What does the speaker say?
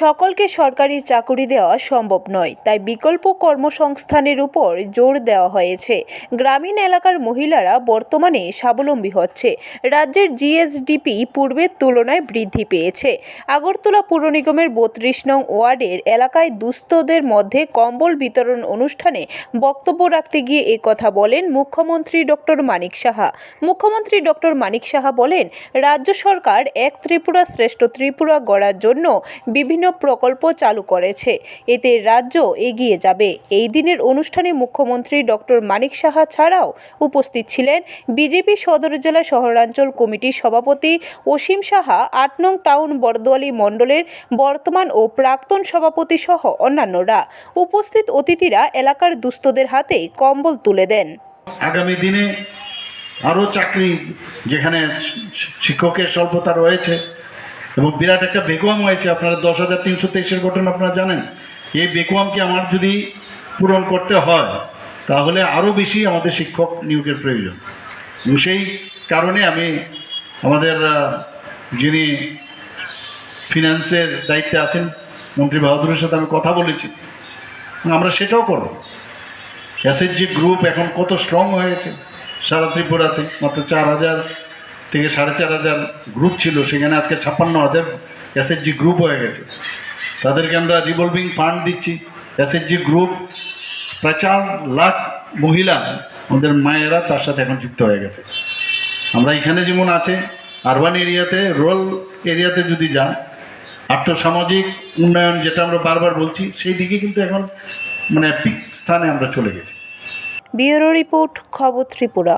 সকলকে সরকারি চাকুরি দেওয়া সম্ভব নয়, তাই বিকল্প কর্মসংস্থানের উপর জোর দেওয়া হয়েছে। গ্রামীণ এলাকার মহিলারা বর্তমানে স্বাবলম্বী হচ্ছে। রাজ্যের জিএসডিপি পূর্বের তুলনায় বৃদ্ধি পেয়েছে। আগরতলা পুর নিগমের বত্রিশ নং ওয়ার্ডের এলাকায় দুস্থদের মধ্যে কম্বল বিতরণ অনুষ্ঠানে বক্তব্য রাখতে গিয়ে এ কথা বলেন মুখ্যমন্ত্রী ডক্টর মানিক সাহা। মুখ্যমন্ত্রী ডক্টর মানিক সাহা বলেন, রাজ্য সরকার এক ত্রিপুরা শ্রেষ্ঠ ত্রিপুরা গড়ার জন্য বিভিন্ন প্রকল্প চালু করেছে। এতে রাজ্য এগিয়ে যাবে। এই দিনের অনুষ্ঠানে মুখ্যমন্ত্রী ডক্টর মানিক সাহা ছাড়াও উপস্থিত ছিলেন বিজেপি সদর জেলা শহরাঞ্চল কমিটির সভাপতি অসীম সাহা, আট নং টাউন বরদোয়ালি মণ্ডলের বর্তমান ও প্রাক্তন সভাপতি সহ অন্যান্যরা। উপস্থিত অতিথিরা এলাকার দুস্থদের হাতে কম্বল তুলে দেন। আগামী দিনে আরও চাকরি যেখানে শিক্ষকের স্বল্পতা রয়েছে এবং বিরাট একটা বেকুয়াম হয়েছে। আপনারা দশ হাজার তিনশো তেইশের ঘটনা আপনারা জানেন। এই বেকুয়ামকে আমার যদি পূরণ করতে হয়, তাহলে আরও বেশি আমাদের শিক্ষক নিয়োগের প্রয়োজন। এবং সেই কারণে আমি আমাদের যিনি ফিনান্সের দায়িত্বে আছেন, মন্ত্রী বাহাদুরের সাথে আমি কথা বলেছি। আমরা সেটাও করব। এসএসজি গ্রুপ এখন কত স্ট্রং হয়েছে। সারা ত্রিপুরাতে মাত্র চার হাজার থেকে সাড়ে চার হাজার গ্রুপ ছিল, সেখানে আজকে ছাপ্পান্ন হাজার এসএসজি গ্রুপ হয়ে গেছে। তাদেরকে আমরা রিভলভিং ফান্ড দিচ্ছি। এসএসজি গ্রুপ প্রায় চার লাখ মহিলা আমাদের মায়েরা তার সাথে এখন যুক্ত হয়ে গেছে। আমরা এখানে যেমন আছে আরবান এরিয়াতে রুরাল এরিয়াতে যদি যান, আর্থসামাজিক উন্নয়ন যেটা আমরা বারবার বলছি, সেই দিকে কিন্তু এখন মানে পিক স্থানে আমরা চলে গেছি। ব্যুরো রিপোর্ট, খবর ত্রিপুরা।